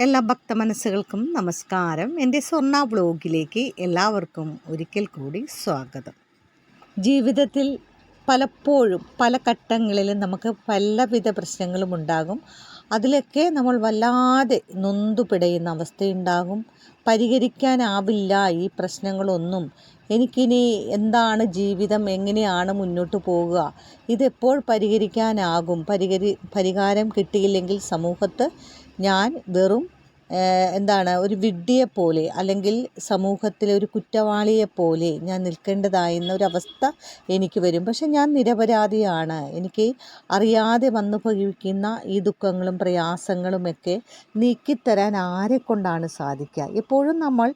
എല്ലാ ഭക്ത മനസ്സുകൾക്കും നമസ്കാരം. എന്റെ സ്വർണ ബ്ലോഗിലേക്ക് എല്ലാവർക്കും ഒരിക്കൽ കൂടി സ്വാഗതം. ജീവിതത്തിൽ പലപ്പോഴും പല ഘട്ടങ്ങളിലും നമുക്ക് പലവിധ പ്രശ്നങ്ങളും ഉണ്ടാകും. അതിലൊക്കെ നമ്മൾ വല്ലാതെ നൊന്തു പിടയുന്ന അവസ്ഥയുണ്ടാകും. പരിഹരിക്കാനാവില്ല ഈ പ്രശ്നങ്ങളൊന്നും. എനിക്കിനി എന്താണ് ജീവിതം? എങ്ങനെയാണ് മുന്നോട്ട് പോകുക ഇതെപ്പോൾ പരിഹരിക്കാനാകും? പരിഹരി പരിഹാരം കിട്ടിയില്ലെങ്കിൽ സമൂഹത്ത് ഞാൻ വെറും എന്താണ് ഒരു വിഡ്ഢിയെപ്പോലെ അല്ലെങ്കിൽ സമൂഹത്തിലെ ഒരു കുറ്റവാളിയെപ്പോലെ ഞാൻ നിൽക്കേണ്ടതായിരുന്ന ഒരവസ്ഥ എനിക്ക് വരും. പക്ഷെ ഞാൻ നിരപരാധിയാണ്. എനിക്ക് അറിയാതെ വന്നു ഭവിക്കുന്ന ഈ ദുഃഖങ്ങളും പ്രയാസങ്ങളുമൊക്കെ നീക്കിത്തരാൻ ആരെക്കൊണ്ടാണ് സാധിക്കുക? എപ്പോഴും നമ്മൾ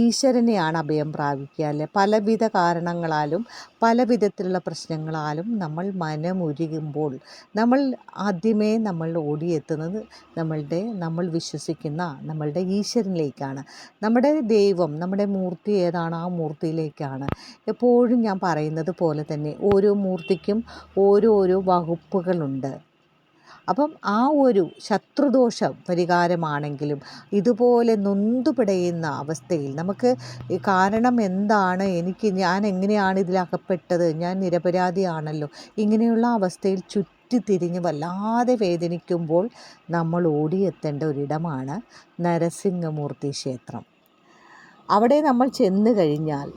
ഈശ്വരനെയാണ് അഭയം പ്രാപിക്കുക അല്ലേ? പലവിധ കാരണങ്ങളാലും പല വിധത്തിലുള്ള പ്രശ്നങ്ങളാലും നമ്മൾ മനമുരുകുമ്പോൾ നമ്മൾ ആദ്യമേ നമ്മൾ ഓടിയെത്തുന്നത് നമ്മളുടെ നമ്മൾ വിശ്വസിക്കുന്ന നമ്മളുടെ ഈശ്വരനിലേക്കാണ്. നമ്മുടെ ദൈവം നമ്മുടെ മൂർത്തി ഏതാണ്? ആ മൂർത്തിയിലേക്കാണ്. എപ്പോഴും ഞാൻ പറയുന്നത് പോലെ തന്നെ ഓരോ മൂർത്തിക്കും ഓരോരോ വകുപ്പുകളുണ്ട്. അപ്പം ആ ഒരു ശത്രുദോഷ പരിഹാരമാണെങ്കിലും ഇതുപോലെ നൊന്തുപിടയുന്ന അവസ്ഥയിൽ നമുക്ക് കാരണം എന്താണ്? എനിക്ക് ഞാൻ എങ്ങനെയാണ് ഇതിലകപ്പെട്ടത്? ഞാൻ നിരപരാധിയാണല്ലോ? ഇങ്ങനെയുള്ള അവസ്ഥയിൽ ചുറ്റിത്തിരിഞ്ഞ് വല്ലാതെ വേദനിക്കുമ്പോൾ നമ്മൾ ഓടിയെത്തേണ്ട ഒരിടമാണ് നരസിംഹമൂർത്തി ക്ഷേത്രം. അവിടെ നമ്മൾ ചെന്ന് കഴിഞ്ഞാൽ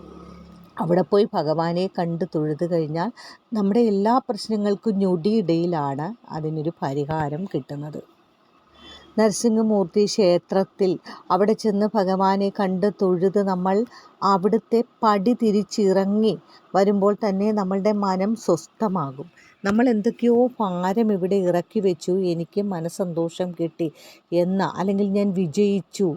അവിടെ പോയി ഭഗവാനെ കണ്ട് തൊഴുത് കഴിഞ്ഞാൽ നമ്മുടെ എല്ലാ പ്രശ്നങ്ങൾക്കും ഞൊടിയിടയിലാണ് അതിനൊരു പരിഹാരം കിട്ടുന്നത്. നരസിംഹമൂർത്തി ക്ഷേത്രത്തിൽ അവിടെ ചെന്ന് ഭഗവാനെ കണ്ട് തൊഴുത് നമ്മൾ അവിടുത്തെ പടി തിരിച്ചിറങ്ങി വരുമ്പോൾ തന്നെ നമ്മളുടെ മനം സ്വസ്ഥമാകും. നമ്മൾ എന്തൊക്കെയോ ഭാരം ഇവിടെ ഇറക്കി വെച്ചു. എനിക്ക് മനസ്സന്തോഷം കിട്ടി. എന്ന? അല്ലെങ്കിൽ ഞാൻ വിജയിച്ചു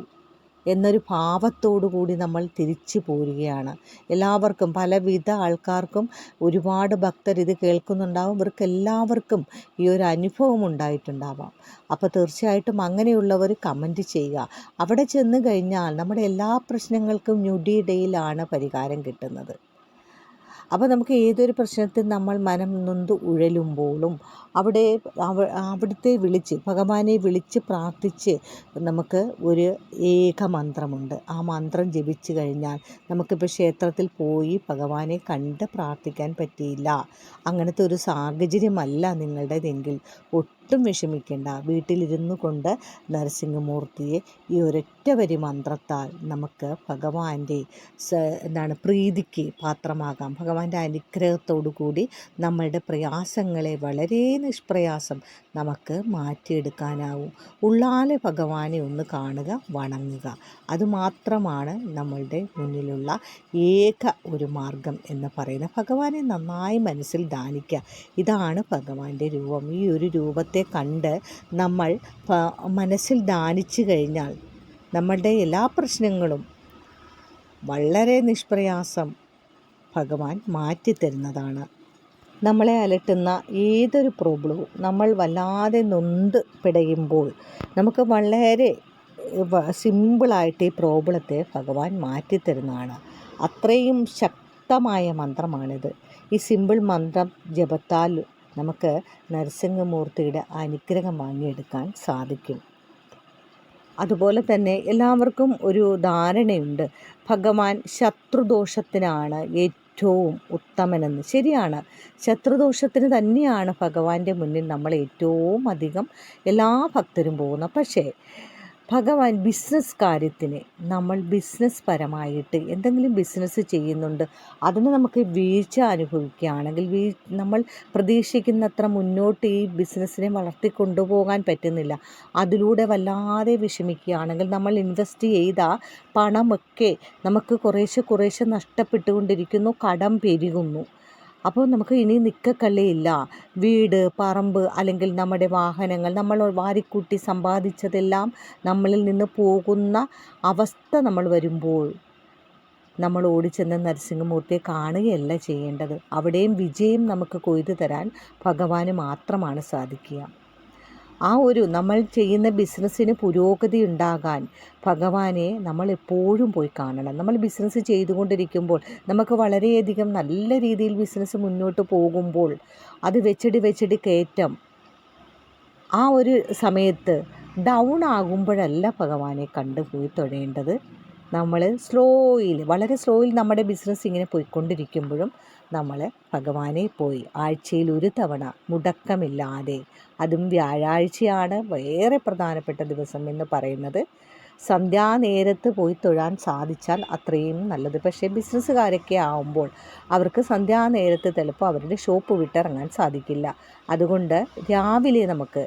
എന്നൊരു ഭാവത്തോടു കൂടി നമ്മൾ തിരിച്ചു പോരുകയാണ്. എല്ലാവർക്കും പലവിധ ആൾക്കാർക്കും ഒരുപാട് ഭക്തർ ഇത് കേൾക്കുന്നുണ്ടാവും. ഇവർക്ക് എല്ലാവർക്കും ഈ ഒരു അനുഭവം ഉണ്ടായിട്ടുണ്ടാവാം. അപ്പോൾ തീർച്ചയായിട്ടും അങ്ങനെയുള്ളവർ കമന്റ് ചെയ്യുക. അവിടെ ചെന്ന് കഴിഞ്ഞാൽ നമ്മുടെ എല്ലാ പ്രശ്നങ്ങൾക്കും ഞൊടിയിടയിലാണ് പരിഹാരം കിട്ടുന്നത്. അപ്പോൾ നമുക്ക് ഏതൊരു പ്രശ്നത്തിൽ നമ്മൾ മനം നൊന്ത് ഉഴലുമ്പോഴും അവിടെ അവിടുത്തെ വിളിച്ച് ഭഗവാനെ വിളിച്ച് പ്രാർത്ഥിച്ച് നമുക്ക് ഒരു ഏക മന്ത്രമുണ്ട് ആ മന്ത്രം ജപിച്ചു കഴിഞ്ഞാൽ നമുക്കിപ്പോൾ ക്ഷേത്രത്തിൽ പോയി ഭഗവാനെ കണ്ട് പ്രാർത്ഥിക്കാൻ പറ്റിയില്ല. അങ്ങനത്തെ ഒരു സാഹചര്യമല്ല നിങ്ങളുടേതെങ്കിൽ. ഒട്ടും വിഷമിക്കേണ്ട. വീട്ടിലിരുന്നു കൊണ്ട് നരസിംഹമൂർത്തിയെ ഈ ഒരൊറ്റ വരി മന്ത്രത്താൽ നമുക്ക് ഭഗവാന്റെ എന്താണ് പ്രീതിക്ക് പാത്രമാകാം. ഭഗവാന്റെ അനുഗ്രഹത്തോടു കൂടി നമ്മളുടെ പ്രയാസങ്ങളെ വളരെ നിഷ്പ്രയാസം നമുക്ക് മാറ്റിയെടുക്കാനാവും. ഉള്ളാലെ ഭഗവാനെ ഒന്ന് കാണുക വണങ്ങുക. അതുമാത്രമാണ് നമ്മളുടെ മുന്നിലുള്ള ഏക ഒരു മാർഗം എന്ന് പറയുന്നത്. ഭഗവാനെ നന്നായി മനസ്സിൽ ധ്യാനിക്കുക. ഇതാണ് ഭഗവാന്റെ രൂപം. ഈ ഒരു രൂപത്തെ കണ്ട് നമ്മൾ മനസ്സിൽ ധ്യാനിച്ചു കഴിഞ്ഞാൽ നമ്മളുടെ എല്ലാ പ്രശ്നങ്ങളും വളരെ നിഷ്പ്രയാസം ഭഗവാൻ മാറ്റിത്തരുന്നതാണ്. നമ്മളെ അലട്ടുന്ന ഏതൊരു പ്രോബ്ലവും നമ്മൾ വല്ലാതെ നൊന്ത് പിടയുമ്പോൾ നമുക്ക് വളരെ സിമ്പിളായിട്ട് ഈ പ്രോബ്ലത്തെ ഭഗവാൻ മാറ്റിത്തരുന്നതാണ്. അത്രയും ശക്തമായ മന്ത്രമാണിത്. ഈ സിമ്പിൾ മന്ത്രം ജപത്താൽ നമുക്ക് നരസിംഹമൂർത്തിയുടെ അനുഗ്രഹം വാങ്ങിയെടുക്കാൻ സാധിക്കും. അതുപോലെ തന്നെ എല്ലാവർക്കും ഒരു ധാരണയുണ്ട്. ഭഗവാൻ ശത്രുദോഷത്തിനാണ് ഏറ്റവും ഉത്തമനെന്ന്. ശരിയാണ്. ശത്രുദോഷത്തിന് തന്നെയാണ് ഭഗവാന്റെ മുന്നിൽ നമ്മൾ ഏറ്റവും അധികം എല്ലാ ഭക്തരും പോകുന്നത്. പക്ഷേ ഭഗവാൻ ബിസിനസ് കാര്യത്തിന് നമ്മൾ ബിസിനസ് പരമായിട്ട് എന്തെങ്കിലും ബിസിനസ് ചെയ്യുന്നുണ്ട്. അതിന് നമുക്ക് വീഴ്ച അനുഭവിക്കുകയാണെങ്കിൽ വീ നമ്മൾ പ്രതീക്ഷിക്കുന്നത്ര മുന്നോട്ട് ഈ ബിസിനസ്സിനെ വളർത്തിക്കൊണ്ടുപോകാൻ പറ്റുന്നില്ല. അതിലൂടെ വല്ലാതെ വിഷമിക്കുകയാണെങ്കിൽ നമ്മൾ ഇൻവെസ്റ്റ് ചെയ്ത പണമൊക്കെ നമുക്ക് കുറേശ്ശെ കുറേശ്ശെ നഷ്ടപ്പെട്ടുകൊണ്ടിരിക്കുന്നു കടം പെരുകുന്നു. അപ്പോൾ നമുക്ക് ഇനി നിൽക്കക്കള്ളിയില്ല വീട് പറമ്പ് അല്ലെങ്കിൽ നമ്മുടെ വാഹനങ്ങൾ നമ്മൾ വാരിക്കൂട്ടി സമ്പാദിച്ചതെല്ലാം നമ്മളിൽ നിന്ന് പോകുന്ന അവസ്ഥ നമ്മൾ വരുമ്പോൾ നമ്മൾ ഓടിച്ചെന്ന് നരസിംഹമൂർത്തിയെ കാണുകയല്ല ചെയ്യേണ്ടത്. അവിടെയും വിജയം നമുക്ക് കൊയ്തു തരാൻ ഭഗവാന് മാത്രമാണ് സാധിക്കുക. ആ ഒരു നമ്മൾ ചെയ്യുന്ന ബിസിനസ്സിന് പുരോഗതി ഉണ്ടാകാൻ ഭഗവാനെ നമ്മൾ എപ്പോഴും പോയി കാണണം. നമ്മൾ ബിസിനസ് ചെയ്തുകൊണ്ടിരിക്കുമ്പോൾ നമുക്ക് വളരെയധികം നല്ല രീതിയിൽ ബിസിനസ് മുന്നോട്ട് പോകുമ്പോൾ അത് വെച്ചിടി വെച്ചിടി കയറ്റം ആ ഒരു സമയത്ത് ഡൗൺ ആകുമ്പോഴല്ല ഭഗവാനെ കണ്ടുപോയി തൊഴേണ്ടത് നമ്മൾ സ്ലോയിൽ വളരെ സ്ലോയിൽ നമ്മുടെ ബിസിനസ് ഇങ്ങനെ പോയിക്കൊണ്ടിരിക്കുമ്പോഴും നമ്മൾ ഭഗവാനെ പോയി ആഴ്ചയിൽ ഒരു തവണ മുടക്കമില്ലാതെ. അതും വ്യാഴാഴ്ചയാണ് വേറെ പ്രധാനപ്പെട്ട ദിവസം എന്ന് പറയുന്നത്. സന്ധ്യാനേരത്ത് പോയി തൊഴാൻ സാധിച്ചാൽ അത്രയും നല്ലത്. പക്ഷേ ബിസിനസ്സുകാരൊക്കെ ആവുമ്പോൾ അവർക്ക് സന്ധ്യാനേരത്ത് ചിലപ്പോൾ അവരുടെ ഷോപ്പ് വിട്ടിറങ്ങാൻ സാധിക്കില്ല. അതുകൊണ്ട് രാവിലെ നമുക്ക്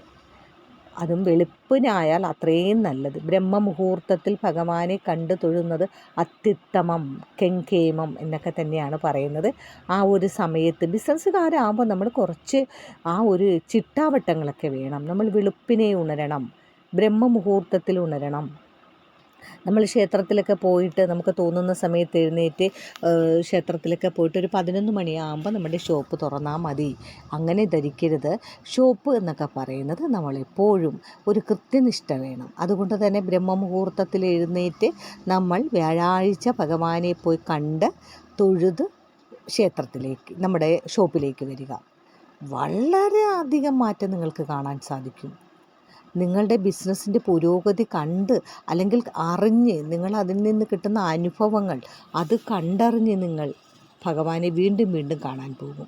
അതും വെളുപ്പിനായാൽ അത്രയും നല്ലത്. ബ്രഹ്മമുഹൂർത്തത്തിൽ ഭഗവാനെ കണ്ടു തൊഴുന്നത് അത്യുത്തമം കെങ്കേമം എന്നൊക്കെ തന്നെയാണ് പറയുന്നത്. ആ ഒരു സമയത്ത് ബിസിനസ്സുകാരാകുമ്പോൾ നമ്മൾ കുറച്ച് ആ ഒരു ചിട്ടാവട്ടങ്ങളൊക്കെ വേണം. നമ്മൾ വെളുപ്പിനെ ഉണരണം ബ്രഹ്മമുഹൂർത്തത്തിൽ ഉണരണം നമ്മൾ ക്ഷേത്രത്തിലൊക്കെ പോയിട്ട് നമുക്ക് തോന്നുന്ന സമയത്ത് എഴുന്നേറ്റ് ക്ഷേത്രത്തിലൊക്കെ പോയിട്ട് ഒരു പതിനൊന്ന് മണിയാകുമ്പോൾ നമ്മുടെ ഷോപ്പ് തുറന്നാൽ മതി. അങ്ങനെ ധരിക്കരുത്. ഷോപ്പ് എന്നൊക്കെ പറയുന്നത് നമ്മളെപ്പോഴും ഒരു കൃത്യനിഷ്ഠ വേണം. അതുകൊണ്ട് തന്നെ ബ്രഹ്മമുഹൂർത്തത്തിൽ എഴുന്നേറ്റ് നമ്മൾ വ്യാഴാഴ്ച ഭഗവാനെ പോയി കണ്ട് തൊഴുത് ക്ഷേത്രത്തിലേക്ക് നമ്മുടെ ഷോപ്പിലേക്ക് വരിക. വളരെ അധികം മാറ്റം നിങ്ങൾക്ക് കാണാൻ സാധിക്കും. നിങ്ങളുടെ ബിസിനസ്സിന്റെ പുരോഗതി കണ്ട് അല്ലെങ്കിൽ അറിഞ്ഞ് നിങ്ങൾ അതിൽ നിന്ന് കിട്ടുന്ന അനുഭവങ്ങൾ അത് കണ്ടറിഞ്ഞ് നിങ്ങൾ ഭഗവാനെ വീണ്ടും വീണ്ടും കാണാൻ പോകും.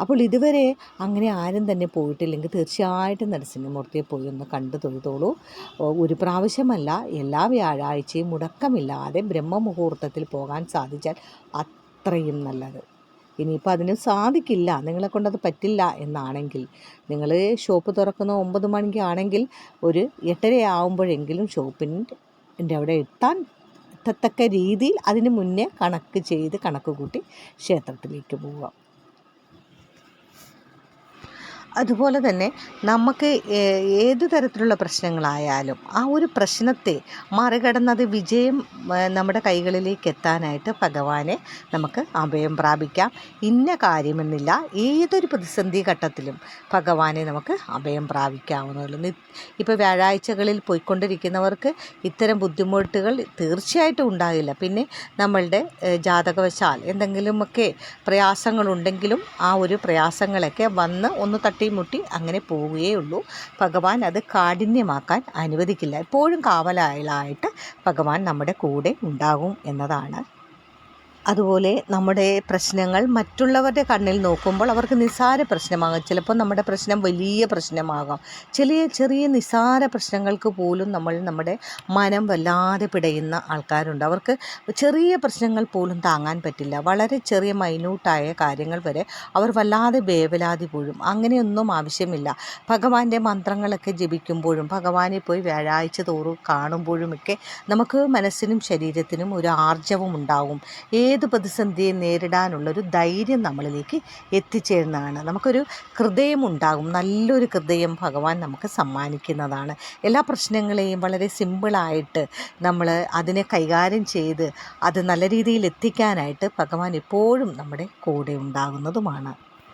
അപ്പോൾ ഇതുവരെ അങ്ങനെ ആരും തന്നെ പോയിട്ടില്ലെങ്കിൽ തീർച്ചയായിട്ടും നരസിംഹമൂർത്തിയെ പോയി ഒന്ന് കണ്ടു തൊഴുതോളൂ. ഒരു പ്രാവശ്യമല്ല എല്ലാ വ്യാഴാഴ്ചയും മുടക്കമില്ലാതെ ബ്രഹ്മമുഹൂർത്തത്തിൽ പോകാൻ സാധിച്ചാൽ അത്രയും നല്ലത്. ഇനിയിപ്പോൾ അതിന് സാധിക്കില്ല നിങ്ങളെ കൊണ്ടത് പറ്റില്ല എന്നാണെങ്കിൽ നിങ്ങൾ ഷോപ്പ് തുറക്കുന്ന ഒമ്പത് മണിക്കാണെങ്കിൽ ഒരു എട്ടര ആകുമ്പോഴെങ്കിലും ഷോപ്പിന്റെ അവിടെ എത്താൻ എത്തത്തക്ക രീതിയിൽ അതിന് മുന്നേ കണക്ക് ചെയ്ത് കണക്ക് കൂട്ടി ക്ഷേത്രത്തിലേക്ക് പോവുക അതുപോലെ തന്നെ നമുക്ക് ഏത് തരത്തിലുള്ള പ്രശ്നങ്ങളായാലും ആ ഒരു പ്രശ്നത്തെ മറികടന്നത് വിജയം നമ്മുടെ കൈകളിലേക്ക് എത്താനായിട്ട് ഭഗവാനെ നമുക്ക് അഭയം പ്രാപിക്കാം. ഇന്ന കാര്യമെന്നില്ല ഏതൊരു പ്രതിസന്ധി ഘട്ടത്തിലും ഭഗവാനെ നമുക്ക് അഭയം പ്രാപിക്കാവുന്നതുള്ളൂ ഇപ്പോൾ വ്യാഴാഴ്ചകളിൽ പോയിക്കൊണ്ടിരിക്കുന്നവർക്ക് ഇത്തരം ബുദ്ധിമുട്ടുകൾ തീർച്ചയായിട്ടും ഉണ്ടാകില്ല. പിന്നെ നമ്മളുടെ ജാതകവശാൽ എന്തെങ്കിലുമൊക്കെ പ്രയാസങ്ങളുണ്ടെങ്കിലും ആ ഒരു പ്രയാസങ്ങളൊക്കെ വന്ന് ഒന്ന് തട്ടി തട്ടിമുട്ടി അങ്ങനെ പോവുകയേ ഉള്ളൂ. ഭഗവാൻ അത് കാഠിന്യമാക്കാൻ അനുവദിക്കില്ല. എപ്പോഴും കാവലായിട്ട് ഭഗവാൻ നമ്മുടെ കൂടെ ഉണ്ടാകും എന്നതാണ്. അതുപോലെ നമ്മുടെ പ്രശ്നങ്ങൾ മറ്റുള്ളവരുടെ കണ്ണിൽ നോക്കുമ്പോൾ അവർക്ക് നിസ്സാര പ്രശ്നമാകും. ചിലപ്പോൾ നമ്മുടെ പ്രശ്നം വലിയ പ്രശ്നമാകാം. ചെറിയ ചെറിയ നിസ്സാര പ്രശ്നങ്ങൾക്ക് പോലും നമ്മൾ നമ്മുടെ മനം വല്ലാതെ പിടയുന്ന ആൾക്കാരുണ്ട്. അവർക്ക് ചെറിയ പ്രശ്നങ്ങൾ പോലും താങ്ങാൻ പറ്റില്ല. വളരെ ചെറിയ മൈന്യൂട്ടായ കാര്യങ്ങൾ വരെ അവർ വല്ലാതെ വേവലാതി പോഴും അങ്ങനെയൊന്നും ആവശ്യമില്ല. ഭഗവാന്റെ മന്ത്രങ്ങളൊക്കെ ജപിക്കുമ്പോഴും ഭഗവാനെ പോയി വ്യാഴാഴ്ച തോറും കാണുമ്പോഴുമൊക്കെ നമുക്ക് മനസ്സിനും ശരീരത്തിനും ഒരു ആർജവം ഉണ്ടാകും ഏത് പ്രതിസന്ധിയെ നേരിടാനുള്ളൊരു ധൈര്യം നമ്മളിലേക്ക് എത്തിച്ചേരുന്നതാണ്. നമുക്കൊരു ഹൃദയമുണ്ടാകും. നല്ലൊരു ഹൃദയം ഭഗവാൻ നമുക്ക് സമ്മാനിക്കുന്നതാണ്. എല്ലാ പ്രശ്നങ്ങളെയും വളരെ സിമ്പിളായിട്ട് നമ്മൾ അതിനെ കൈകാര്യം ചെയ്ത് അത് നല്ല രീതിയിൽ എത്തിക്കാനായിട്ട് ഭഗവാൻ എപ്പോഴും നമ്മുടെ കൂടെ ഉണ്ടാകുന്നതുമാണ്.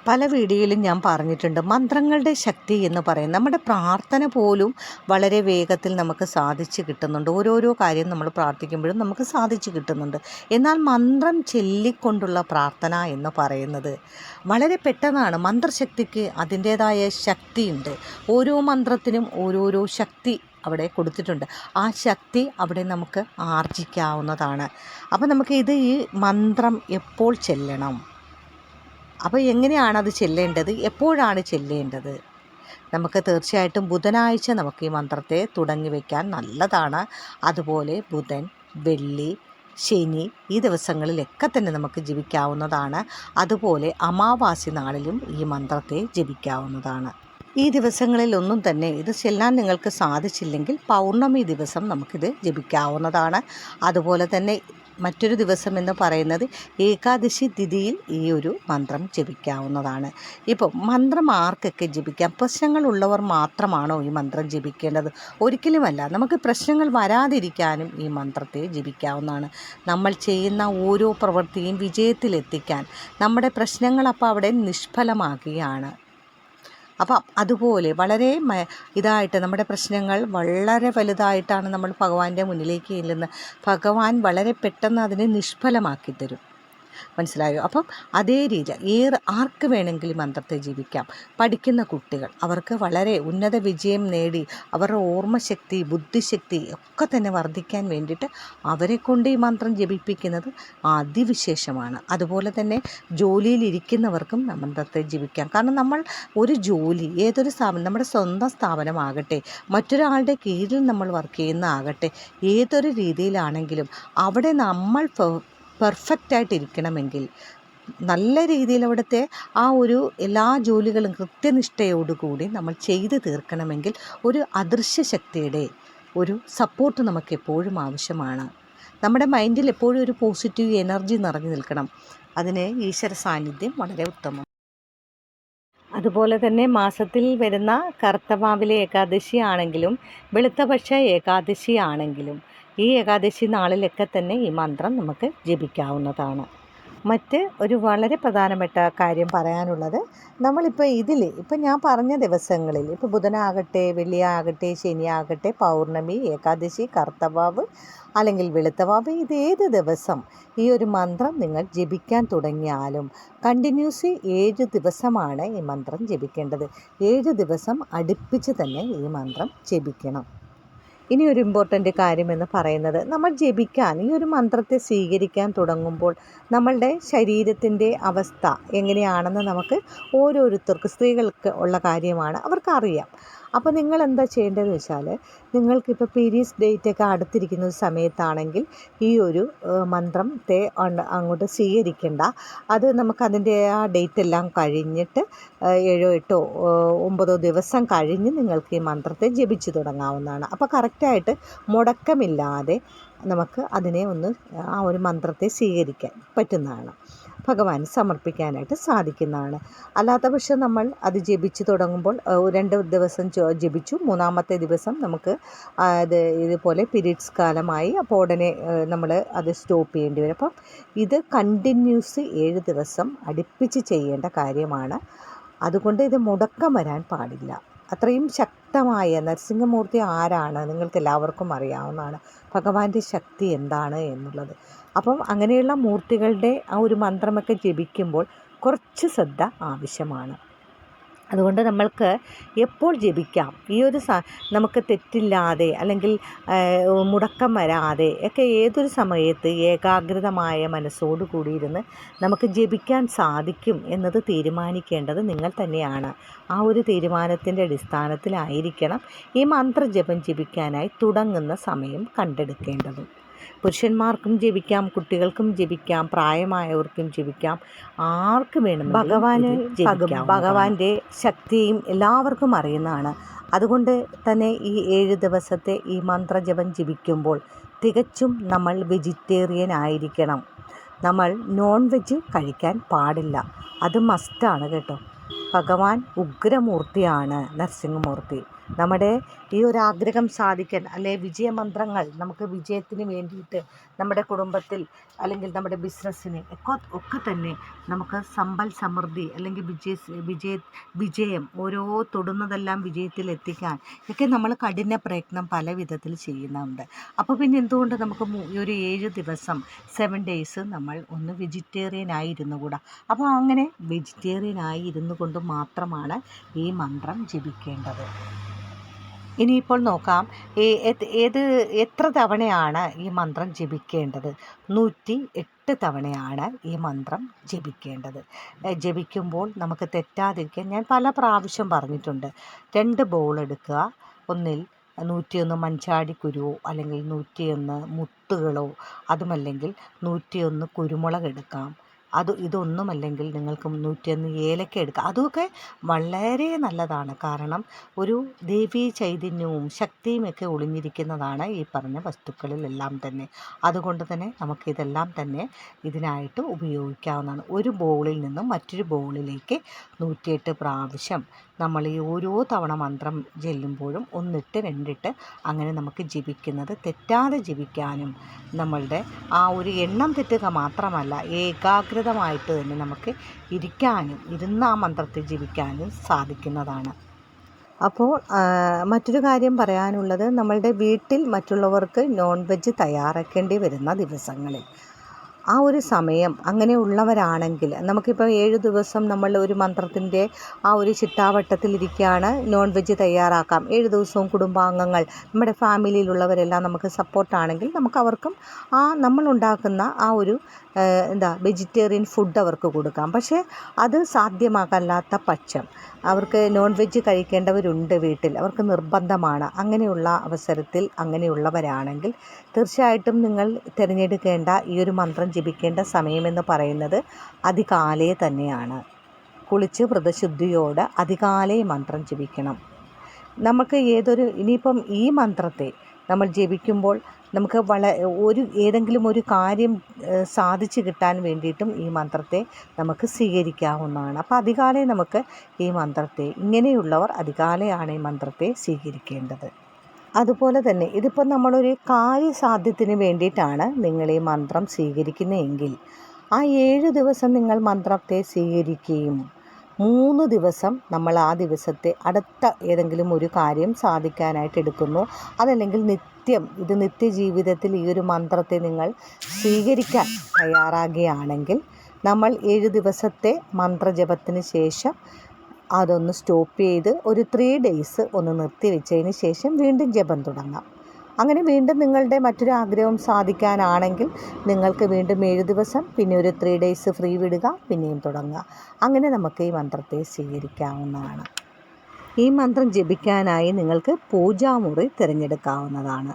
പല വീഡിയോയിലും ഞാൻ പറഞ്ഞിട്ടുണ്ട്. മന്ത്രങ്ങളുടെ ശക്തി എന്ന് പറയും നമ്മുടെ പ്രാർത്ഥന പോലും വളരെ വേഗത്തിൽ നമുക്ക് സാധിച്ചു കിട്ടുന്നുണ്ട്. ഓരോരോ കാര്യം നമ്മൾ പ്രാർത്ഥിക്കുമ്പോഴും നമുക്ക് സാധിച്ചു കിട്ടുന്നുണ്ട്. എന്നാൽ മന്ത്രം ചൊല്ലിക്കൊണ്ടുള്ള പ്രാർത്ഥന എന്ന് പറയുന്നത് വളരെ പെട്ടെന്നാണ്. മന്ത്രശക്തിക്ക് അതിന്റേതായ ശക്തിയുണ്ട്. ഓരോ മന്ത്രത്തിനും ഓരോരോ ശക്തി അവിടെ കൊടുത്തിട്ടുണ്ട്. ആ ശക്തി അവിടെ നമുക്ക് ആർജിക്കാവുന്നതാണ്. അപ്പോൾ നമുക്ക് ഇത് ഈ മന്ത്രം എപ്പോൾ ചെല്ലണം? അപ്പോൾ എങ്ങനെയാണ് അത് ചെല്ലേണ്ടത്? എപ്പോഴാണ് ചെല്ലേണ്ടത്? നമുക്ക് തീർച്ചയായിട്ടും ബുധനാഴ്ച നമുക്ക് ഈ മന്ത്രത്തെ തുടങ്ങി വയ്ക്കാൻ നല്ലതാണ്. അതുപോലെ ബുധൻ വെള്ളി ശനി ഈ ദിവസങ്ങളിലൊക്കെ തന്നെ നമുക്ക് ജപിക്കാവുന്നതാണ് അതുപോലെ അമാവാസി നാളിലും ഈ മന്ത്രത്തെ ജപിക്കാവുന്നതാണ്. ഈ ദിവസങ്ങളിൽ ഒന്നും തന്നെ ഇത് ചെല്ലാൻ നിങ്ങൾക്ക് സാധിച്ചില്ലെങ്കിൽ പൗർണമി ദിവസം നമുക്കിത് ജപിക്കാവുന്നതാണ്. അതുപോലെ തന്നെ മറ്റൊരു ദിവസം എന്ന് പറയുന്നത് ഏകാദശി തിഥിയിൽ ഈ ഒരു മന്ത്രം ജപിക്കാവുന്നതാണ്. ഇപ്പോൾ മന്ത്രം ആർക്കൊക്കെ ജപിക്കാം? പ്രശ്നങ്ങളുള്ളവർ മാത്രമാണോ ഈ മന്ത്രം ജപിക്കേണ്ടത്? ഒരിക്കലുമല്ല നമുക്ക് പ്രശ്നങ്ങൾ വരാതിരിക്കാനും ഈ മന്ത്രത്തെ ജപിക്കാവുന്നതാണ്. നമ്മൾ ചെയ്യുന്ന ഓരോ പ്രവൃത്തിയും വിജയത്തിലെത്തിക്കാൻ നമ്മുടെ പ്രശ്നങ്ങൾ അപ്പോൾ അവിടെ നിഷ്ഫലമാക്കുകയാണ് അപ്പം അതുപോലെ വളരെ ഇതായിട്ട് നമ്മുടെ പ്രശ്നങ്ങൾ വളരെ വലുതായിട്ടാണ് നമ്മൾ ഭഗവാന്റെ മുന്നിലേക്ക് ചെല്ലുന്നത്. ഭഗവാൻ വളരെ പെട്ടെന്ന് അതിനെ നിഷ്ഫലമാക്കി തരും മനസ്സിലായോ? അപ്പം അതേ രീതി ഏർ ആർക്ക് വേണമെങ്കിലും മന്ത്രത്തെ ജീവിക്കാം. പഠിക്കുന്ന കുട്ടികൾ അവർക്ക് വളരെ ഉന്നത വിജയം നേടി അവരുടെ ഓർമ്മശക്തി ബുദ്ധിശക്തി ഒക്കെ തന്നെ വർദ്ധിക്കാൻ വേണ്ടിയിട്ട് അവരെ കൊണ്ട് ഈ മന്ത്രം ജപിപ്പിക്കുന്നത് അതിവിശേഷമാണ്. അതുപോലെ തന്നെ ജോലിയിലിരിക്കുന്നവർക്കും മന്ത്രത്തെ ജീവിക്കാം. കാരണം നമ്മൾ ഒരു ജോലി ഏതൊരു സ്ഥാപനം നമ്മുടെ സ്വന്തം സ്ഥാപനമാകട്ടെ മറ്റൊരാളുടെ കീഴിൽ നമ്മൾ വർക്ക് ചെയ്യുന്ന ആകട്ടെ ഏതൊരു രീതിയിലാണെങ്കിലും അവിടെ നമ്മൾ പെർഫെക്റ്റ് ആയിട്ടിരിക്കണമെങ്കിൽ നല്ല രീതിയിൽ അവിടുത്തെ ആ ഒരു എല്ലാ ജോലികളും കൃത്യനിഷ്ഠയോടുകൂടി നമ്മൾ ചെയ്ത് തീർക്കണമെങ്കിൽ ഒരു അദൃശ്യ ശക്തിയുടെ ഒരു സപ്പോർട്ട് നമുക്ക് എപ്പോഴും ആവശ്യമാണ്. നമ്മുടെ മൈൻഡിൽ എപ്പോഴും ഒരു പോസിറ്റീവ് എനർജി നിറഞ്ഞു നിൽക്കണം. അതിന് ഈശ്വര സാന്നിധ്യം വളരെ ഉത്തമം. അതുപോലെ തന്നെ മാസത്തിൽ വരുന്ന കറുത്തമാവിലെ ഏകാദശി ആണെങ്കിലും വെളുത്തപക്ഷ ഏകാദശി ആണെങ്കിലും ഈ ഏകാദശി നാളിലൊക്കെ തന്നെ ഈ മന്ത്രം നമുക്ക് ജപിക്കാവുന്നതാണ്. മറ്റ് ഒരു വളരെ പ്രധാനപ്പെട്ട കാര്യം പറയാനുള്ളത് നമ്മളിപ്പോൾ ഇതിൽ ഇപ്പം ഞാൻ പറഞ്ഞ ദിവസങ്ങളിൽ ഇപ്പോൾ ബുധനാകട്ടെ വെള്ളിയാകട്ടെ ശനിയാകട്ടെ പൗർണമി ഏകാദശി കർത്തവാവ് അല്ലെങ്കിൽ വെളുത്തവാവ് ഇത് ഏത് ദിവസം ഈ ഒരു മന്ത്രം നിങ്ങൾ ജപിക്കാൻ തുടങ്ങിയാലും കണ്ടിന്യൂസ് ഏഴ് ദിവസമാണ് ഈ മന്ത്രം ജപിക്കേണ്ടത്. ഏഴ് ദിവസം അടുപ്പിച്ച് തന്നെ ഈ മന്ത്രം ജപിക്കണം. ഇനി ഒരു ഇമ്പോർട്ടന്റ് കാര്യമെന്ന് പറയുന്നത് നമ്മൾ ജപിക്കാൻ ഈ ഒരു മന്ത്രത്തെ സ്വീകരിക്കാൻ തുടങ്ങുമ്പോൾ നമ്മളുടെ ശരീരത്തിന്റെ അവസ്ഥ എങ്ങനെയാണെന്ന് നമുക്ക് ഓരോരുത്തർക്ക് സ്ത്രീകൾക്ക് ഉള്ള കാര്യമാണ് അവർക്കറിയാം. അപ്പോൾ നിങ്ങൾ എന്താ ചെയ്യേണ്ടതെന്ന് വെച്ചാൽ നിങ്ങൾക്കിപ്പോൾ പീരീഡ്സ് ഡേറ്റ് ഒക്കെ അടുത്തിരിക്കുന്ന ഒരു സമയത്താണെങ്കിൽ ഈ ഒരു മന്ത്രം തേ അങ്ങോട്ട് സ്വീകരിക്കേണ്ട. അത് നമുക്കതിന്റെ ആ ഡേറ്റ് എല്ലാം കഴിഞ്ഞിട്ട് ഏഴോ എട്ടോ ഒമ്പതോ ദിവസം കഴിഞ്ഞ് നിങ്ങൾക്ക് ഈ മന്ത്രത്തെ ജപിച്ചു തുടങ്ങാവുന്നതാണ്. അപ്പോൾ കറക്റ്റായിട്ട് മുടക്കമില്ലാതെ നമുക്ക് അതിനെ ഒന്ന് ആ ഒരു മന്ത്രത്തെ സ്വീകരിക്കാൻ പറ്റുന്നതാണ്. ഭഗവാൻ സമർപ്പിക്കാനായിട്ട് സാധിക്കുന്നതാണ്. അല്ലാത്ത പക്ഷം നമ്മൾ അത് ജപിച്ച് തുടങ്ങുമ്പോൾ രണ്ട് ദിവസം ജപിച്ചു. മൂന്നാമത്തെ ദിവസം നമുക്ക് അത് ഇതുപോലെ പിരീഡ്സ് കാലമായി അപ്പോൾ ഉടനെ നമ്മൾ അത് സ്റ്റോപ്പ് ചെയ്യേണ്ടി വരും. അപ്പം ഇത് കണ്ടിന്യൂസ് ഏഴ് ദിവസം അടുപ്പിച്ച് ചെയ്യേണ്ട കാര്യമാണ്. അതുകൊണ്ട് ഇത് മുടക്കം വരാൻ പാടില്ല. അത്രയും ശക്തമായ നരസിംഹമൂർത്തി ആരാണ്? നിങ്ങൾക്ക് എല്ലാവർക്കും അറിയാവുന്നതാണ്. ഭഗവാന്റെ ശക്തി എന്താണ് എന്നുള്ളത്. അപ്പം അങ്ങനെയുള്ള മൂർത്തികളുടെ ആ ഒരു മന്ത്രമൊക്കെ ജപിക്കുമ്പോൾ കുറച്ച് ശ്രദ്ധ ആവശ്യമാണ്. അതുകൊണ്ട് നമ്മൾക്ക് എപ്പോൾ ജപിക്കാം? ഈ ഒരു സ നമുക്ക് തെറ്റില്ലാതെ അല്ലെങ്കിൽ മുടക്കം വരാതെ ഒക്കെ ഏതൊരു സമയത്ത് ഏകാഗ്രതമായ മനസ്സോടു കൂടിയിരുന്ന് നമുക്ക് ജപിക്കാൻ സാധിക്കും എന്നത് തീരുമാനിക്കേണ്ടത് നിങ്ങൾ തന്നെയാണ്. ആ ഒരു തീരുമാനത്തിന്റെ അടിസ്ഥാനത്തിലായിരിക്കണം ഈ മന്ത്രജപം ജപിക്കാനായി തുടങ്ങുന്ന സമയം കണ്ടെടുക്കേണ്ടതും. പുരുഷന്മാർക്കും ജപിക്കാം കുട്ടികൾക്കും ജപിക്കാം പ്രായമായവർക്കും ജപിക്കാം. ആർക്ക് വേണം ഭഗവാന് ഭഗവാന്റെ ശക്തിയും എല്ലാവർക്കും അറിയുന്നതാണ്. അതുകൊണ്ട് തന്നെ ഈ ഏഴ് ദിവസത്തെ ഈ മന്ത്രജപം ജപിക്കുമ്പോൾ തികച്ചും നമ്മൾ വെജിറ്റേറിയൻ ആയിരിക്കണം. നമ്മൾ നോൺ വെജ് കഴിക്കാൻ പാടില്ല. അത് മസ്റ്റാണ് കേട്ടോ. ഭഗവാൻ ഉഗ്രമൂർത്തിയാണ് നരസിംഹമൂർത്തി. നമ്മുടെ ഈ ഒരു ആഗ്രഹം സാധിക്കാൻ അല്ലെ വിജയമന്ത്രങ്ങൾ നമുക്ക് വിജയത്തിന് വേണ്ടിയിട്ട് നമ്മുടെ കുടുംബത്തിൽ അല്ലെങ്കിൽ നമ്മുടെ ബിസിനസ്സിന് ഒക്കെ ഒക്കെ തന്നെ നമുക്ക് സമ്പൽ സമൃദ്ധി അല്ലെങ്കിൽ വിജയ വിജയ വിജയം ഓരോ തൊടുന്നതെല്ലാം വിജയത്തിൽ എത്തിക്കാൻ ഒക്കെ നമ്മൾ കഠിന പ്രയത്നം പല വിധത്തിൽ ചെയ്യുന്നുണ്ട്. അപ്പോൾ പിന്നെ എന്തുകൊണ്ട് നമുക്ക് ഒരു ഏഴ് ദിവസം സെവൻ ഡേയ്സ് നമ്മൾ ഒന്ന് വെജിറ്റേറിയൻ ആയിരുന്നു കൂടാ? അപ്പോൾ അങ്ങനെ വെജിറ്റേറിയൻ ആയി ഇരുന്നു കൊണ്ട് മാത്രമാണ് ഈ മന്ത്രം ജപിക്കേണ്ടത്. ഇനിയിപ്പോൾ നോക്കാം. ഏത് എത്ര തവണയാണ് ഈ മന്ത്രം ജപിക്കേണ്ടത്? നൂറ്റി എട്ട് തവണയാണ് ഈ മന്ത്രം ജപിക്കേണ്ടത്. ജപിക്കുമ്പോൾ നമുക്ക് തെറ്റാതിരിക്കാൻ ഞാൻ പല പ്രാവശ്യം പറഞ്ഞിട്ടുണ്ട്. രണ്ട് ബോൾ എടുക്കുക. ഒന്നിൽ നൂറ്റിയൊന്ന് മഞ്ചാടി കുരുവോ അല്ലെങ്കിൽ നൂറ്റിയൊന്ന് മുത്തുകളോ അതുമല്ലെങ്കിൽ നൂറ്റിയൊന്ന് കുരുമുളക് എടുക്കാം. അത് ഇതൊന്നുമല്ലെങ്കിൽ നിങ്ങൾക്ക് നൂറ്റിയൊന്ന് ഏലക്ക എടുക്കുക അതുമൊക്കെ വളരെ നല്ലതാണ്. കാരണം ഒരു ദേവീ ചൈതന്യവും ശക്തിയുമൊക്കെ ഒളിഞ്ഞിരിക്കുന്നതാണ് ഈ പറഞ്ഞ വസ്തുക്കളിലെല്ലാം തന്നെ. അതുകൊണ്ട് തന്നെ നമുക്കിതെല്ലാം തന്നെ ഇതിനായിട്ട് ഉപയോഗിക്കാവുന്നതാണ്. ഒരു ബോളിൽ നിന്നും മറ്റൊരു ബോളിലേക്ക് നൂറ്റിയെട്ട് പ്രാവശ്യം നമ്മൾ ഈ ഓരോ തവണ മന്ത്രം ചെല്ലുമ്പോഴും ഒന്നിട്ട് രണ്ടിട്ട് അങ്ങനെ നമുക്ക് ജപിക്കുന്നത് തെറ്റാതെ ജപിക്കാനും നമ്മളുടെ ആ ഒരു എണ്ണം തെറ്റുക മാത്രമല്ല ഏകാഗ്രതമായിട്ട് തന്നെ നമുക്ക് ഇരിക്കാനും ഇരുന്ന് ആ മന്ത്രത്തെ ജപിക്കാനും സാധിക്കുന്നതാണ്. അപ്പോൾ മറ്റൊരു കാര്യം പറയാനുള്ളത് നമ്മളുടെ വീട്ടിൽ മറ്റുള്ളവർക്ക് നോൺ വെജ് തയ്യാറാക്കേണ്ടി വരുന്ന ദിവസങ്ങളിൽ. ആ ഒരു സമയം അങ്ങനെ അങ്ങനെയുള്ളവരാണെങ്കിൽ നമുക്കിപ്പോൾ ഏഴ് ദിവസം നമ്മൾ ഒരു മന്ത്രത്തിന്റെ ആ ഒരു ചിട്ടാവട്ടത്തിലിരിക്കുകയാണ് നോൺ വെജ് തയ്യാറാക്കാം. ഏഴ് ദിവസവും കുടുംബാംഗങ്ങൾ നമ്മുടെ ഫാമിലിയിലുള്ളവരെല്ലാം നമുക്ക് സപ്പോർട്ടാണെങ്കിൽ നമുക്ക് അവർക്കും ആ നമ്മൾ ഉണ്ടാക്കുന്ന ആ ഒരു എന്താ വെജിറ്റേറിയൻ ഫുഡ് അവർക്ക് കൊടുക്കാം. പക്ഷേ അത് സാധ്യമാകല്ലാത്ത പക്ഷം അവർക്ക് നോൺ വെജ് കഴിക്കേണ്ടവരുണ്ട് വീട്ടിൽ. അവർക്ക് നിർബന്ധമാണ്. അങ്ങനെയുള്ള അവസരത്തിൽ അങ്ങനെയുള്ളവരാണെങ്കിൽ തീർച്ചയായിട്ടും നിങ്ങൾ തിരഞ്ഞെടുക്കേണ്ട ഈ ഒരു മന്ത്രം ജപിക്കേണ്ട സമയമെന്ന് പറയുന്നത് അതികാലേ തന്നെയാണ്. കുളിച്ച് വ്രതശുദ്ധിയോട് അതികാലേ മന്ത്രം ജപിക്കണം. നമുക്ക് ഏതൊരു ഇനിയിപ്പം ഈ മന്ത്രത്തെ നമ്മൾ ജപിക്കുമ്പോൾ നമുക്ക് വള ഒരു ഏതെങ്കിലും ഒരു കാര്യം സാധിച്ചു കിട്ടാൻ വേണ്ടിയിട്ടും ഈ മന്ത്രത്തെ നമുക്ക് സ്വീകരിക്കാവുന്നതാണ്. അപ്പോൾ അധികാലേ നമുക്ക് ഈ മന്ത്രത്തെ ഇങ്ങനെയുള്ളവർ അധികാലയാണ് ഈ മന്ത്രത്തെ സ്വീകരിക്കേണ്ടത്. അതുപോലെ തന്നെ ഇതിപ്പോൾ നമ്മളൊരു കാര്യസാധ്യത്തിന് വേണ്ടിയിട്ടാണ് നിങ്ങൾ ഈ മന്ത്രം സ്വീകരിക്കുന്നതെങ്കിൽ ആ ഏഴ് ദിവസം നിങ്ങൾ മന്ത്രത്തെ സ്വീകരിക്കുകയും മൂന്ന് ദിവസം നമ്മൾ ആ ദിവസത്തെ അടുത്ത ഏതെങ്കിലും ഒരു കാര്യം സാധിക്കാനായിട്ട് എടുക്കുന്നു. അതല്ലെങ്കിൽ നിത്യം ഇത് നിത്യജീവിതത്തിൽ ഈ ഒരു മന്ത്രത്തെ നിങ്ങൾ സ്വീകരിക്കാൻ തയ്യാറാകുകയാണെങ്കിൽ നമ്മൾ ഏഴ് ദിവസത്തെ മന്ത്രജപത്തിന് ശേഷം അതൊന്ന് സ്റ്റോപ്പ് ചെയ്ത് ഒരു ത്രീ ഡേയ്സ് ഒന്ന് നിർത്തി വെച്ചതിന് ശേഷം വീണ്ടും ജപം തുടങ്ങാം. അങ്ങനെ വീണ്ടും നിങ്ങളുടെ മറ്റൊരു ആഗ്രഹം സാധിക്കാനാണെങ്കിൽ നിങ്ങൾക്ക് വീണ്ടും ഏഴ് ദിവസം പിന്നെ ഒരു ത്രീ ഡേയ്സ് ഫ്രീ വിടുക പിന്നെയും തുടങ്ങുക. അങ്ങനെ നമുക്ക് ഈ മന്ത്രത്തെ സ്വീകരിക്കാവുന്നതാണ്. ഈ മന്ത്രം ജപിക്കാനായി നിങ്ങൾക്ക് പൂജാമുറി തിരഞ്ഞെടുക്കാവുന്നതാണ്.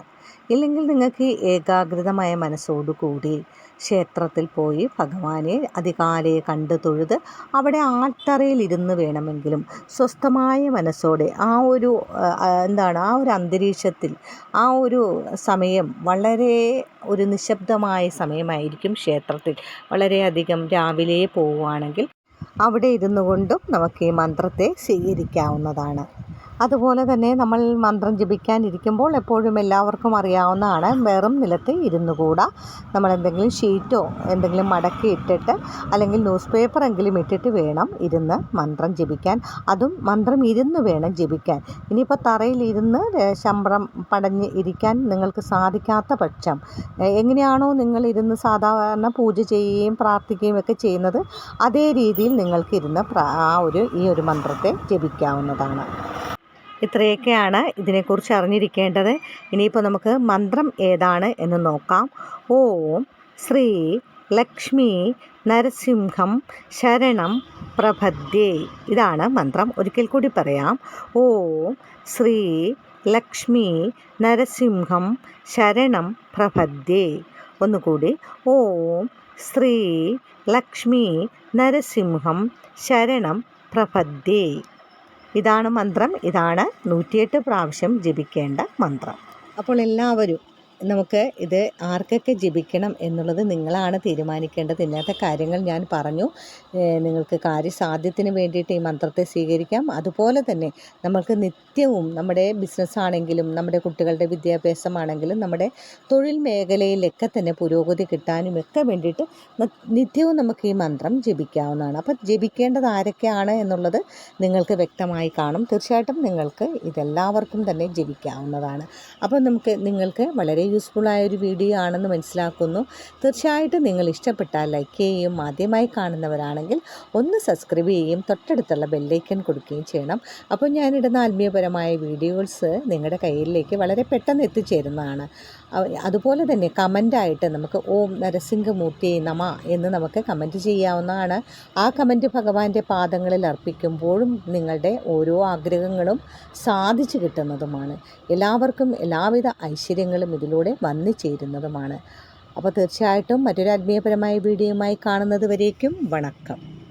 ഇല്ലെങ്കിൽ നിങ്ങൾക്ക് ഏകാഗ്രതമായ മനസ്സോടുകൂടി ക്ഷേത്രത്തിൽ പോയി ഭഗവാനെ അധികാലയെ കണ്ട് തൊഴുത് അവിടെ ആട്ടറയിൽ ഇരുന്ന് വേണമെങ്കിലും സ്വസ്ഥമായ മനസ്സോടെ ആ ഒരു എന്താണ് ആ ഒരു അന്തരീക്ഷത്തിൽ ആ ഒരു സമയം വളരെ ഒരു നിശബ്ദമായ സമയമായിരിക്കും ക്ഷേത്രത്തിൽ. വളരെയധികം രാവിലെ പോവുകയാണെങ്കിൽ അവിടെ ഇരുന്നു കൊണ്ടും നമുക്ക് ഈ മന്ത്രത്തെ സ്വീകരിക്കാവുന്നതാണ്. അതുപോലെ തന്നെ നമ്മൾ മന്ത്രം ജപിക്കാനിരിക്കുമ്പോൾ എപ്പോഴും എല്ലാവർക്കും അറിയാവുന്നതാണ് വെറും നിലത്ത് ഇരുന്നുകൂടാ. നമ്മൾ എന്തെങ്കിലും ഷീറ്റോ എന്തെങ്കിലും മടക്കി ഇട്ടിട്ട് അല്ലെങ്കിൽ ന്യൂസ് പേപ്പറെങ്കിലും ഇട്ടിട്ട് വേണം ഇരുന്ന് മന്ത്രം ജപിക്കാൻ. അതും മന്ത്രം ഇരുന്ന് വേണം ജപിക്കാൻ. ഇനിയിപ്പോൾ തറയിൽ ഇരുന്ന് ശമ്പ്രം പടഞ്ഞ് ഇരിക്കാൻ നിങ്ങൾക്ക് സാധിക്കാത്ത പക്ഷം എങ്ങനെയാണോ നിങ്ങൾ ഇരുന്ന് സാധാരണ പൂജ ചെയ്യുകയും പ്രാർത്ഥിക്കുകയും ഒക്കെ ചെയ്യുന്നത് അതേ രീതിയിൽ നിങ്ങൾക്ക് ഇരുന്ന് ആ ഒരു ഈ ഒരു മന്ത്രത്തെ ജപിക്കാവുന്നതാണ്. ഇത്രയൊക്കെയാണ് ഇതിനെക്കുറിച്ച് അറിഞ്ഞിരിക്കേണ്ടത്. ഇനിയിപ്പോൾ നമുക്ക് മന്ത്രം ഏതാണ് എന്ന് നോക്കാം. ഓം ശ്രീ ലക്ഷ്മി നരസിംഹം ശരണം പ്രഭദ്യേ ഇതാണ് മന്ത്രം. ഒരിക്കൽ കൂടി പറയാം. ഓം ശ്രീ ലക്ഷ്മി നരസിംഹം ശരണം പ്രഭദ്യേ ഒന്നുകൂടി. ഓം ശ്രീ ലക്ഷ്മി നരസിംഹം ശരണം പ്രപദ്യേ ഇതാണ് മന്ത്രം. ഇതാണ് നൂറ്റിയെട്ട് പ്രാവശ്യം ജപിക്കേണ്ട മന്ത്രം. അപ്പോൾ എല്ലാവരും നമുക്ക് ഇത് ആർക്കൊക്കെ ജപിക്കണം എന്നുള്ളത് നിങ്ങളാണ് തീരുമാനിക്കേണ്ടത്. ഇന്നത്തെ കാര്യങ്ങൾ ഞാൻ പറഞ്ഞു. നിങ്ങൾക്ക് കാര്യസാധ്യത്തിന് വേണ്ടിയിട്ട് ഈ മന്ത്രത്തെ സ്വീകരിക്കാം. അതുപോലെ തന്നെ നമ്മൾക്ക് നിത്യവും നമ്മുടെ ബിസിനസ് ആണെങ്കിലും നമ്മുടെ കുട്ടികളുടെ വിദ്യാഭ്യാസമാണെങ്കിലും നമ്മുടെ തൊഴിൽ മേഖലയിലൊക്കെ തന്നെ പുരോഗതി കിട്ടാനും ഒക്കെ വേണ്ടിയിട്ട് നിത്യവും നമുക്ക് ഈ മന്ത്രം ജപിക്കാവുന്നതാണ്. അപ്പം ജപിക്കേണ്ടത് ആരൊക്കെയാണ് എന്നുള്ളത് നിങ്ങൾക്ക് വ്യക്തമായി കാണും. തീർച്ചയായിട്ടും നിങ്ങൾക്ക് ഇതെല്ലാവർക്കും തന്നെ ജപിക്കാവുന്നതാണ്. അപ്പം നമുക്ക് നിങ്ങൾക്ക് വളരെ യൂസ്ഫുള്ളായ ഒരു വീഡിയോ ആണെന്ന് മനസ്സിലാക്കുന്നു. തീർച്ചയായിട്ടും നിങ്ങൾ ഇഷ്ടപ്പെട്ടാൽ ലൈക്ക് ചെയ്യുകയും ആദ്യമായി കാണുന്നവരാണെങ്കിൽ ഒന്ന് സബ്സ്ക്രൈബ് ചെയ്യുകയും തൊട്ടടുത്തുള്ള ബെല്ലൈക്കൺ കൊടുക്കുകയും ചെയ്യണം. അപ്പോൾ ഞാനിടുന്ന ആത്മീയപരമായ വീഡിയോസ് നിങ്ങളുടെ കയ്യിലേക്ക് വളരെ പെട്ടെന്ന് എത്തിച്ചേരുന്നതാണ്. അതുപോലെ തന്നെ കമന്റായിട്ട് നമുക്ക് ഓം നരസിംഹമൂർത്തി നമ എന്ന് നമുക്ക് കമന്റ് ചെയ്യാവുന്നതാണ്. ആ കമന്റ് ഭഗവാന്റെ പാദങ്ങളിൽ അർപ്പിക്കുമ്പോഴും നിങ്ങളുടെ ഓരോ ആഗ്രഹങ്ങളും സാധിച്ചു കിട്ടുന്നതുമാണ്. എല്ലാവർക്കും എല്ലാവിധ ഐശ്വര്യങ്ങളും ഇതിലൂടെ വന്നു ചേരുന്നതുമാണ്. അപ്പോൾ തീർച്ചയായിട്ടും മറ്റൊരു ആത്മീയപരമായ വീഡിയോയുമായി കാണുന്നത് വരേക്കും. വണക്കം.